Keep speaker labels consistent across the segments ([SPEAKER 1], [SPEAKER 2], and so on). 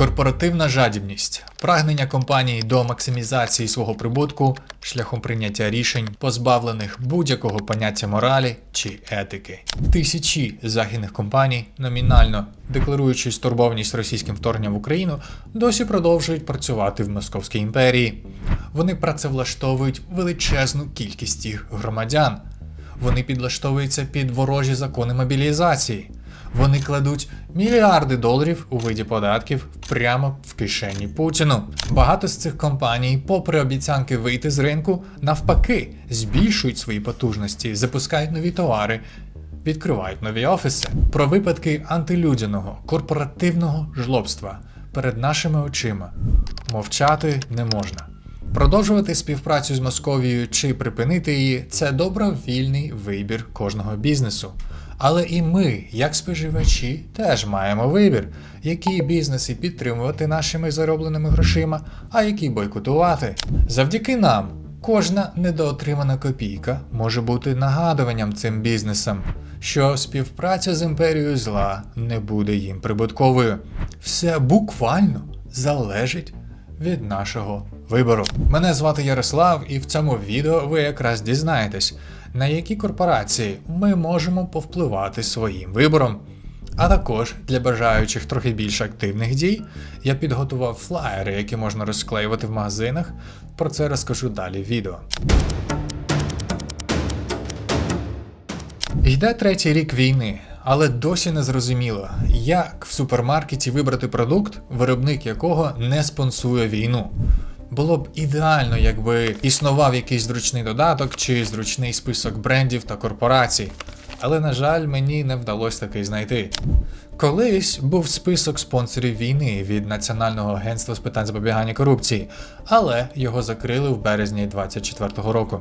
[SPEAKER 1] Корпоративна жадібність, прагнення компанії до максимізації свого прибутку шляхом прийняття рішень, позбавлених будь-якого поняття моралі чи етики. Тисячі західних компаній, номінально декларуючи стурбованість російським вторгненням в Україну, досі продовжують працювати в Московській імперії. Вони працевлаштовують величезну кількість їх громадян. Вони підлаштовуються під ворожі закони мобілізації. Вони кладуть мільярди доларів у виді податків прямо в кишені Путіну. Багато з цих компаній, попри обіцянки вийти з ринку, навпаки, збільшують свої потужності, запускають нові товари, відкривають нові офіси. Про випадки антилюдяного корпоративного жлобства перед нашими очима мовчати не можна. Продовжувати співпрацю з Московією чи припинити її це добровільний вибір кожного бізнесу. Але і ми, як споживачі, теж маємо вибір, які бізнеси підтримувати нашими заробленими грошима, а які бойкотувати. Завдяки нам кожна недоотримана копійка може бути нагадуванням цим бізнесам, що співпраця з імперією зла не буде їм прибутковою. Все буквально залежить від нашого вибору. Мене звати Ярослав, і в цьому відео ви якраз дізнаєтесь, на які корпорації ми можемо повпливати своїм вибором. А також для бажаючих трохи більш активних дій я підготував флаєри, які можна розклеювати в магазинах. Про це розкажу далі в відео. Йде третій рік війни, але досі не зрозуміло, як в супермаркеті вибрати продукт, виробник якого не спонсує війну. Було б ідеально, якби існував якийсь зручний додаток чи зручний список брендів та корпорацій. Але, на жаль, мені не вдалося такий знайти. Колись був список спонсорів війни від Національного агентства з питань запобігання корупції, але його закрили в березні 2024 року.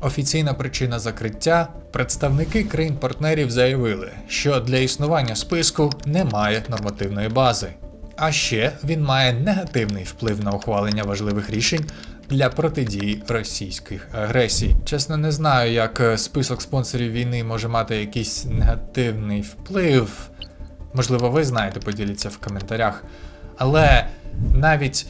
[SPEAKER 1] Офіційна причина закриття представники країн-партнерів заявили, що для існування списку немає нормативної бази. А ще він має негативний вплив на ухвалення важливих рішень для протидії російських агресій. Чесно, не знаю, як е, список спонсорів війни може мати якийсь негативний вплив. Можливо, ви знаєте, поділіться в коментарях. Але навіть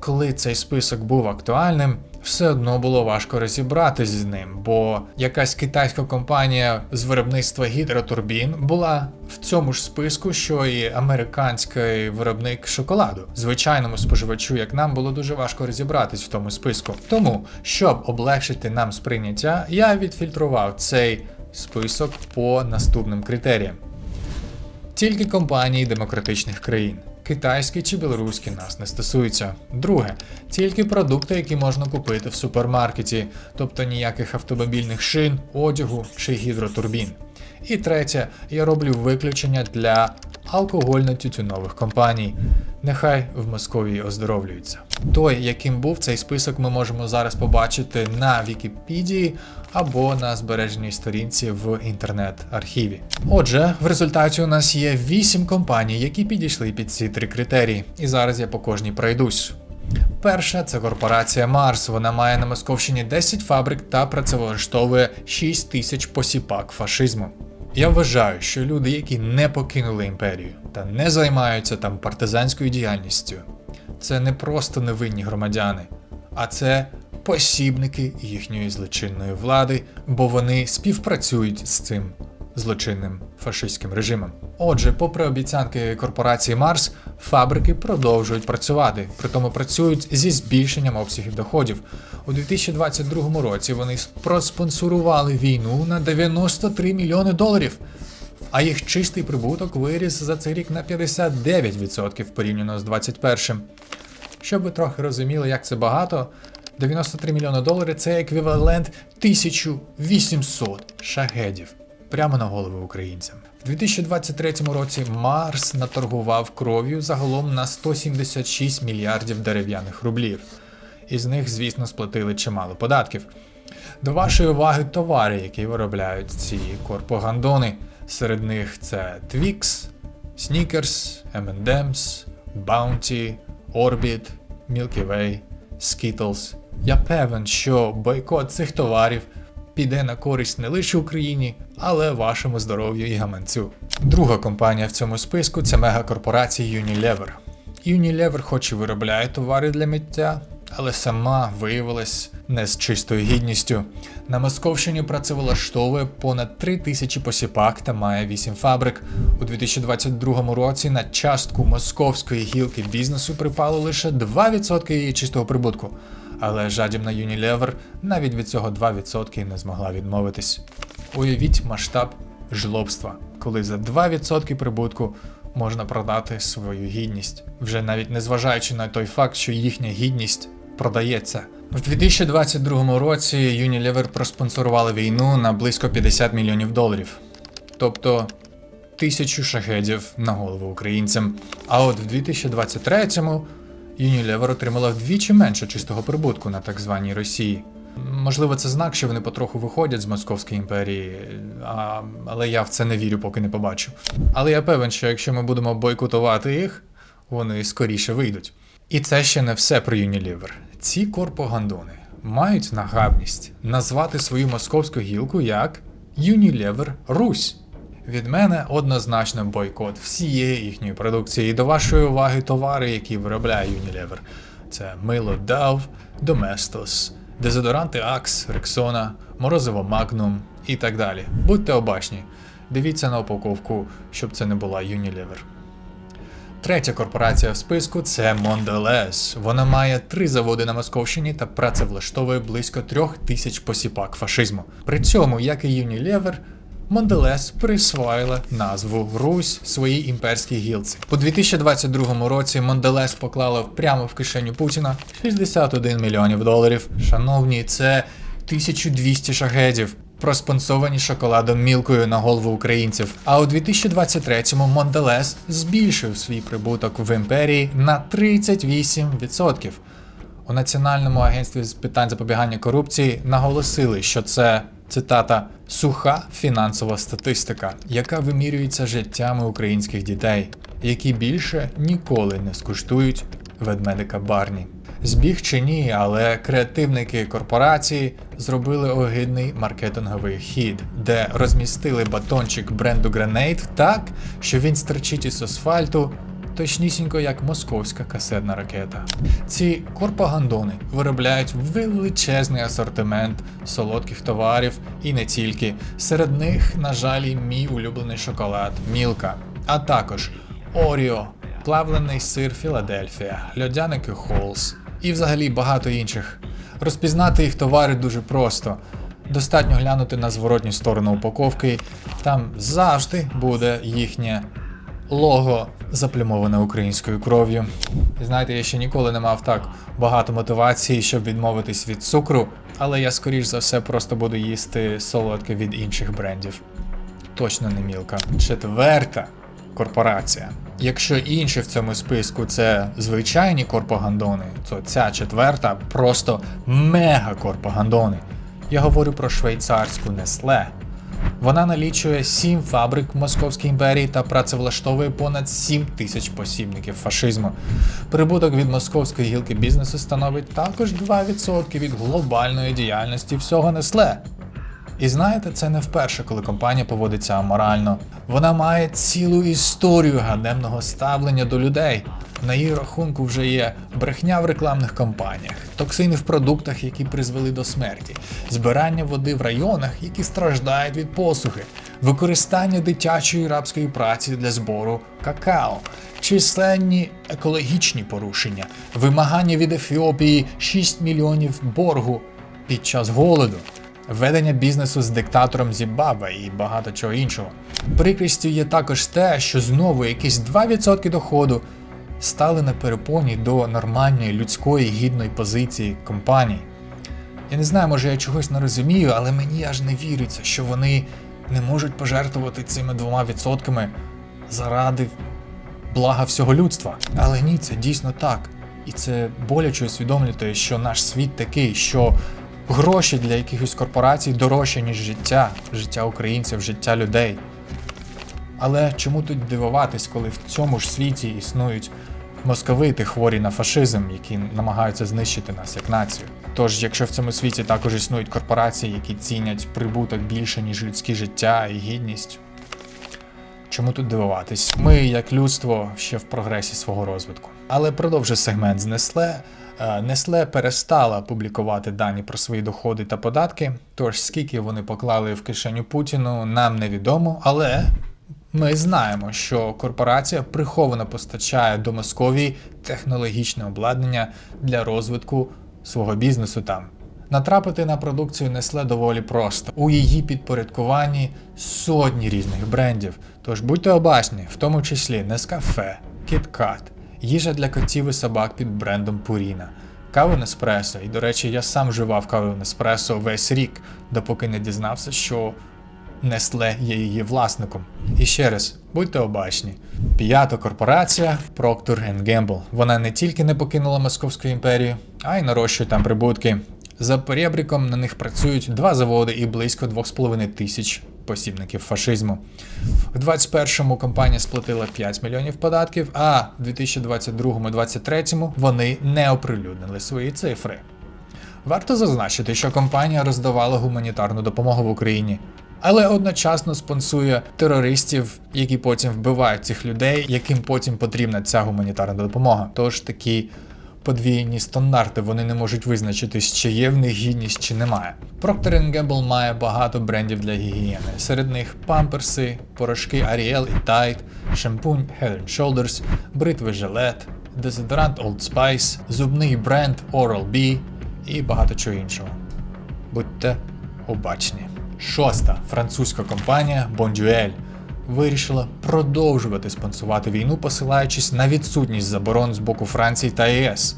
[SPEAKER 1] коли цей список був актуальним, все одно було важко розібратись з ним, бо якась китайська компанія з виробництва гідротурбін була в цьому ж списку, що і американський виробник шоколаду. Звичайному споживачу, як нам, було дуже важко розібратись в тому списку. Тому, щоб облегшити нам сприйняття, я відфільтрував цей список по наступним критеріям. Тільки компанії демократичних країн. Китайські чи білоруські нас не стосуються. Друге, тільки продукти, які можна купити в супермаркеті, тобто ніяких автомобільних шин, одягу чи гідротурбін. І третє, я роблю виключення для алкогольно-тютюнових компаній. Нехай в Московії оздоровлюються. Той, яким був цей список, ми можемо зараз побачити на Вікіпедії або на збереженій сторінці в інтернет-архіві. Отже, в результаті у нас є 8 компаній, які підійшли під ці три критерії, і зараз я по кожній пройдусь. Перша це корпорація Марс. Вона має на Московщині 10 фабрик та працевлаштовує 6 тисяч посіпак фашизму. Я вважаю, що люди, які не покинули імперію та не займаються там партизанською діяльністю, це не просто невинні громадяни, а це посібники їхньої злочинної влади, бо вони співпрацюють з цим злочинним фашистським режимом. Отже, попри обіцянки корпорації Марс, фабрики продовжують працювати, притому працюють зі збільшенням обсягів доходів. У 2022 році вони проспонсорували війну на 93 мільйони доларів. А їх чистий прибуток виріс за цей рік на 59% порівняно з 21 Щоб ви трохи розуміли, як це багато, 93 мільйони доларів це еквівалент 1800 шахедів прямо на голови українцям. В 2023 році Марс наторгував кров'ю загалом на 176 мільярдів дерев'яних рублів. Із них, звісно, сплатили чимало податків. До вашої уваги товари, які виробляють ці корпогандони. Серед них це Twix, Snickers, M&M's, Bounty, Orbit, Milky Way, Skittles. Я певен, що бойкот цих товарів піде на користь не лише Україні, але вашому здоров'ю і гаманцю. Друга компанія в цьому списку це мегакорпорація Unilever. Unilever хоч і виробляє товари для миття, але сама виявилась не з чистою гідністю. На Московщині працевлаштовує понад 3 тисячі посіпак та має 8 фабрик. У 2022 році на частку московської гілки бізнесу припало лише 2% її чистого прибутку. Але жадібна Unilever навіть від цього 2% не змогла відмовитись. Уявіть масштаб жлобства, коли за 2% прибутку можна продати свою гідність, вже навіть не зважаючи на той факт, що їхня гідність продається. В 2022 році Unilever проспонсорували війну на близько 50 мільйонів доларів, тобто тисячу шахедів на голову українцям. А от в 2023-му Unilever отримала вдвічі менше чистого прибутку на так званій Росії. Можливо, це знак, що вони потроху виходять з Московської імперії, а, але я в це не вірю, поки не побачу. Але я певен, що якщо ми будемо бойкотувати їх, вони скоріше вийдуть. І це ще не все про Unilever. Ці корпогандони мають нагабність назвати свою московську гілку як Unilever Русь. Від мене однозначно бойкот всієї їхньої продукції і до вашої уваги товари, які виробляє Unilever. Це мило Dove, Domestos, дезодоранти Axe, Rexona, морозиво Magnum і так далі. Будьте обачні, дивіться на упаковку, щоб це не була Unilever. Третя корпорація в списку це Mondelez. Вона має три заводи на Московщині та працевлаштовує близько трьох тисяч посіпак фашизму. При цьому, як і Unilever, Mondelez присвоїла назву Русь своїй імперській гілці. У 2022 році Mondelez поклала прямо в кишеню Путіна 61 мільйонів доларів. Шановні, це 1200 шахедів. Проспонсовані шоколадом мілкою на голову українців. А у 2023-му Монделес збільшив свій прибуток в імперії на 38%. У Національному агентстві з питань запобігання корупції наголосили, що це цитата суха фінансова статистика, яка вимірюється життями українських дітей, які більше ніколи не скуштують ведмедика Барні. Збіг чи ні, але креативники корпорації зробили огидний маркетинговий хід, де розмістили батончик бренду Grenade так, що він стерчить із асфальту. Точнісінько як московська касетна ракета. Ці корпогандони виробляють величезний асортимент солодких товарів і не тільки. Серед них, на жаль, мій улюблений шоколад Мілка, а також Оріо, плавлений сир Філадельфія, льодяники Холс і взагалі багато інших. Розпізнати їх товари дуже просто. Достатньо глянути на зворотню сторону упаковки, там завжди буде їхнє лого заплямоване українською кров'ю. Знаєте, я ще ніколи не мав так багато мотивації, щоб відмовитись від цукру, але я скоріш за все просто буду їсти солодке від інших брендів. Точно не мілка. Четверта корпорація. Якщо інші в цьому списку це звичайні корпогандони, то ця четверта просто мега корпогандони. Я говорю про швейцарську Nestle. Вона налічує 7 фабрик в Московській імперії та працевлаштовує понад 7 тисяч посібників фашизму. Прибуток від московської гілки бізнесу становить також 2% від глобальної діяльності всього Несле. І знаєте, це не вперше, коли компанія поводиться аморально. Вона має цілу історію ганебного ставлення до людей. На її рахунку вже є брехня в рекламних кампаніях, токсини в продуктах, які призвели до смерті, збирання води в районах, які страждають від посухи, використання дитячої рабської праці для збору какао, численні екологічні порушення, вимагання від Ефіопії 6 мільйонів боргу під час голоду. Ведення бізнесу з диктатором Зімбабве і багато чого іншого. Прикрістю є також те, що знову якісь 2% доходу стали на перепоні до нормальної людської гідної позиції компаній. Я не знаю, може я чогось не розумію, але мені аж не віриться, що вони не можуть пожертвувати цими двома відсотками заради блага всього людства. Але ні, це дійсно так. І це боляче усвідомлювати, що наш світ такий, що гроші для якихось корпорацій дорожче, ніж життя, життя українців, життя людей. Але чому тут дивуватись, коли в цьому ж світі існують московити хворі на фашизм, які намагаються знищити нас як націю? Тож, якщо в цьому світі також існують корпорації, які цінять прибуток більше, ніж людське життя і гідність, Чому тут дивуватись? Ми, як людство, ще в прогресі свого розвитку. Але продовжу сегмент з. Е, Nestle перестала публікувати дані про свої доходи та податки. Тож скільки вони поклали в кишеню Путіну, нам невідомо, але ми знаємо, що корпорація приховано постачає до Московії технологічне обладнання для розвитку свого бізнесу там. Натрапити на продукцію Nestle доволі просто. У її підпорядкуванні сотні різних брендів. Тож будьте обачні, в тому числі Nescafe, KitKat, їжа для котів і собак під брендом Purina, каву Неспресо. І, до речі, я сам вживав каву Неспресо весь рік, допоки не дізнався, що Nestle є її власником. І ще раз, будьте обачні. П'ята корпорація Procter Gamble. Вона не тільки не покинула Московську імперію, а й нарощує там прибутки. За перебріком на них працюють два заводи і близько 2,5 тисяч посібників фашизму. В 21-му компанія сплатила 5 мільйонів податків, а в 2022-2023 вони не оприлюднили свої цифри. Варто зазначити, що компанія роздавала гуманітарну допомогу в Україні, але одночасно спонсує терористів, які потім вбивають цих людей, яким потім потрібна ця гуманітарна допомога. Тож такі подвійні стандарти вони не можуть визначитись, чи є в них гідність, чи немає. Procter Gamble має багато брендів для гігієни. Серед них памперси, порошки Ariel і Tide, шампунь Head Shoulders, бритви Gillette, дезодорант Old Spice, зубний бренд Oral-B і багато чого іншого. Будьте обачні. Шоста французька компанія Bonduelle вирішила продовжувати спонсувати війну, посилаючись на відсутність заборон з боку Франції та ЄС.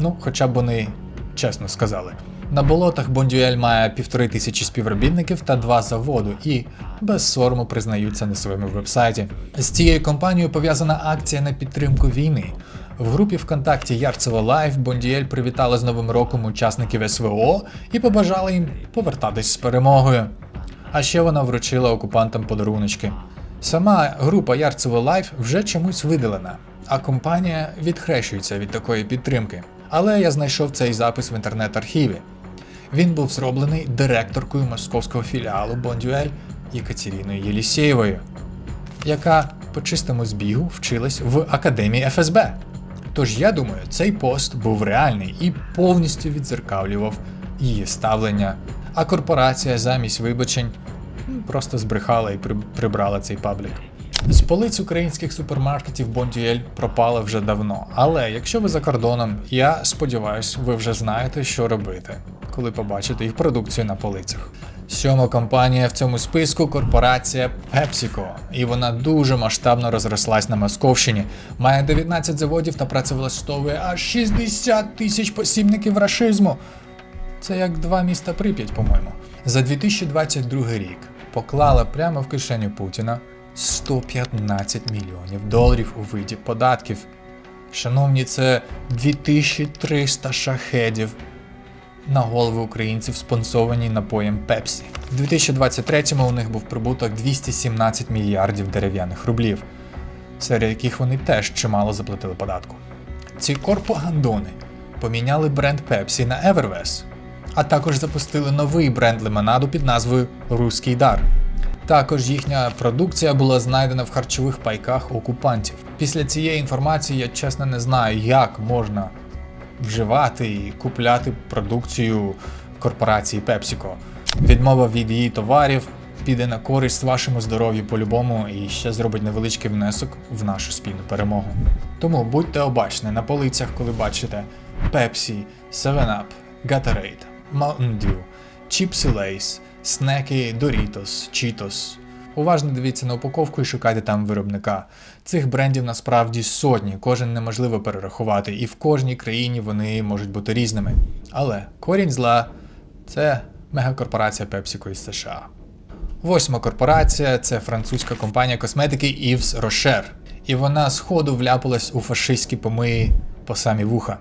[SPEAKER 1] Ну, хоча б вони чесно сказали. На болотах Бондюель має півтори тисячі співробітників та два заводу і без сорому признаються на своєму вебсайті. З цією компанією пов'язана акція на підтримку війни. В групі ВКонтакті Ярцево Лайф Бондіель привітала з Новим роком учасників СВО і побажала їм повертатись з перемогою. А ще вона вручила окупантам подаруночки. Сама група Ярцево Лайф вже чомусь видалена, а компанія відхрещується від такої підтримки. Але я знайшов цей запис в інтернет-архіві. Він був зроблений директоркою московського філіалу Бондюель Єкатеріною Єлісєєвою, яка по чистому збігу вчилась в академії ФСБ. Тож я думаю, цей пост був реальний і повністю відзеркавлював її ставлення, а корпорація замість вибачень просто збрехала і прибрала цей паблік. З полиць українських супермаркетів Бондюель пропала вже давно, але якщо ви за кордоном, я сподіваюся, ви вже знаєте, що робити, коли побачите їх продукцію на полицях. Сьома компанія в цьому списку корпорація PepsiCo, і вона дуже масштабно розрослась на Московщині. Має 19 заводів та працевлаштовує аж 60 тисяч посібників рашизму. Це як два міста Прип'ять, по-моєму. За 2022 рік поклала прямо в кишеню Путіна 115 мільйонів доларів у виді податків. Шановні, це 2300 шахедів на голови українців, спонсовані напоєм Пепсі. У 2023-му у них був прибуток 217 мільярдів дерев'яних рублів, серед яких вони теж чимало заплатили податку. Ці корпогандони поміняли бренд Пепсі на Everves, а також запустили новий бренд лимонаду під назвою Руський дар. Також їхня продукція була знайдена в харчових пайках окупантів. Після цієї інформації я чесно не знаю, як можна вживати і купляти продукцію корпорації PepsiCo. Відмова від її товарів піде на користь вашому здоров'ю по-любому і ще зробить невеличкий внесок в нашу спільну перемогу. Тому будьте обачні на полицях, коли бачите Pepsi, 7up, Gatorade, Mountain Dew, чіпси Lay's, снеки Doritos, Cheetos. Уважно дивіться на упаковку і шукайте там виробника. Цих брендів насправді сотні, кожен неможливо перерахувати, і в кожній країні вони можуть бути різними. Але корінь зла це мегакорпорація PepsiCo із США. Восьма корпорація це французька компанія косметики Yves Rocher. І вона сходу вляпалась у фашистські помиї по самі вуха.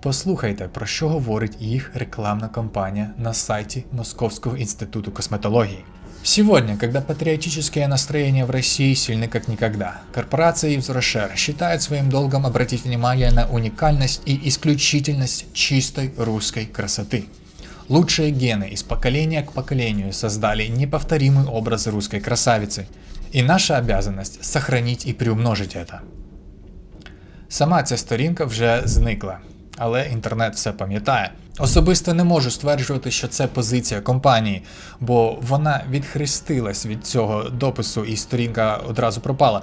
[SPEAKER 1] Послухайте, про що говорить їх рекламна кампанія на сайті Московского института косметологии. Сегодня, когда патриотическое настроение в России сильны как никогда, корпорация Yves Rocher считает своим долгом обратить внимание на уникальность и исключительность чистой русской красоты. Лучшие гены из поколения к поколению создали неповторимый образ русской красавицы. И наша обязанность сохранить и приумножить это. Сама ця сторінка вже зникла, Але інтернет все пам'ятає. Особисто не можу стверджувати, що це позиція компанії, бо вона відхрестилась від цього допису і сторінка одразу пропала.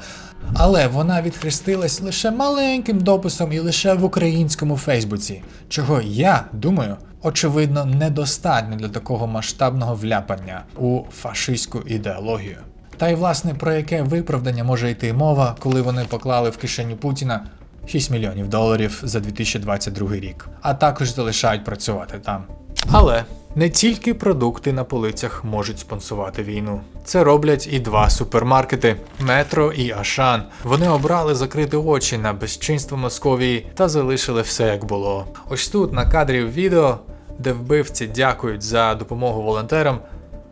[SPEAKER 1] Але вона відхрестилась лише маленьким дописом і лише в українському Фейсбуці, чого я думаю, очевидно, недостатньо для такого масштабного вляпання у фашистську ідеологію. Та й власне про яке виправдання може йти мова, коли вони поклали в кишеню Путіна 6 мільйонів доларів за 2022 рік, а також залишають працювати там. Але не тільки продукти на полицях можуть спонсувати війну. Це роблять і два супермаркети Метро і Ашан. Вони обрали закрити очі на безчинство Московії та залишили все як було. Ось тут на кадрі відео, де вбивці дякують за допомогу волонтерам,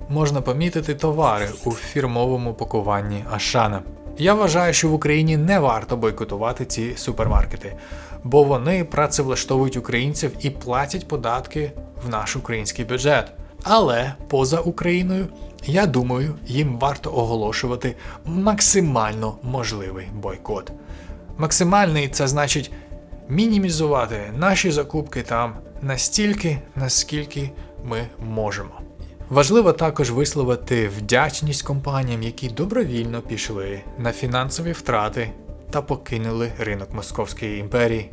[SPEAKER 1] можна помітити товари у фірмовому пакуванні Ашана. Я вважаю, що в Україні не варто бойкотувати ці супермаркети, бо вони працевлаштовують українців і платять податки в наш український бюджет. Але поза Україною, я думаю, їм варто оголошувати максимально можливий бойкот. Максимальний це значить мінімізувати наші закупки там настільки, наскільки ми можемо. Важливо також висловити вдячність компаніям, які добровільно пішли на фінансові втрати та покинули ринок Московської імперії.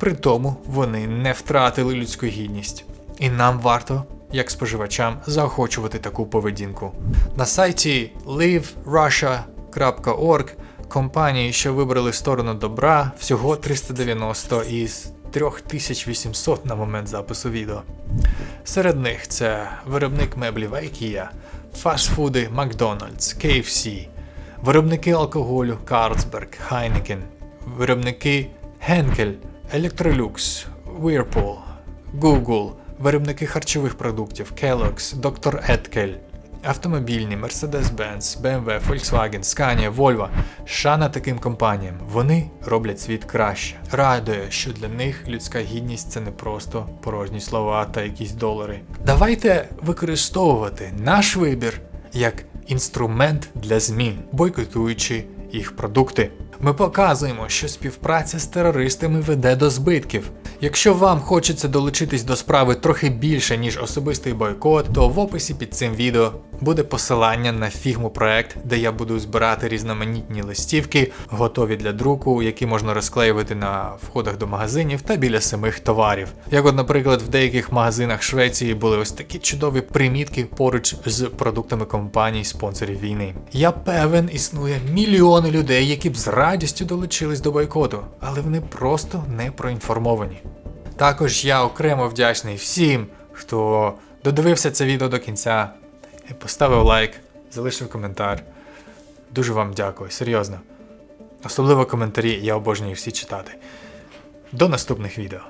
[SPEAKER 1] При тому вони не втратили людську гідність. І нам варто, як споживачам, заохочувати таку поведінку. На сайті liveRussia.org компанії, що вибрали сторону добра, всього 390 із 3800 на момент запису відео. Серед них це виробник меблів IKEA, фастфуди McDonald's, KFC, виробники алкоголю Carlsberg, Heineken, виробники Henkel, Electrolux, Whirlpool, Google, виробники харчових продуктів Kellogg's, Dr. Edkel, автомобільні Mercedes-Benz, BMW, Volkswagen, Scania, Volvo. Шана таким компаніям. Вони роблять світ краще. Радує, що для них людська гідність це не просто порожні слова та якісь долари. Давайте використовувати наш вибір як інструмент для змін, бойкотуючи їх продукти. Ми показуємо, що співпраця з терористами веде до збитків. Якщо вам хочеться долучитись до справи трохи більше, ніж особистий бойкот, то в описі під цим відео буде посилання на фігму проект, де я буду збирати різноманітні листівки, готові для друку, які можна розклеювати на входах до магазинів та біля самих товарів. Як, от, наприклад, в деяких магазинах Швеції були ось такі чудові примітки поруч з продуктами компаній спонсорів війни. Я певен, існує мільйони людей, які б з радістю долучились до бойкоту, але вони просто не проінформовані. Також я окремо вдячний всім, хто додивився це відео до кінця, поставив лайк, залишив коментар. Дуже вам дякую, серйозно. Особливо коментарі, я обожнюю всі читати. До наступних відео.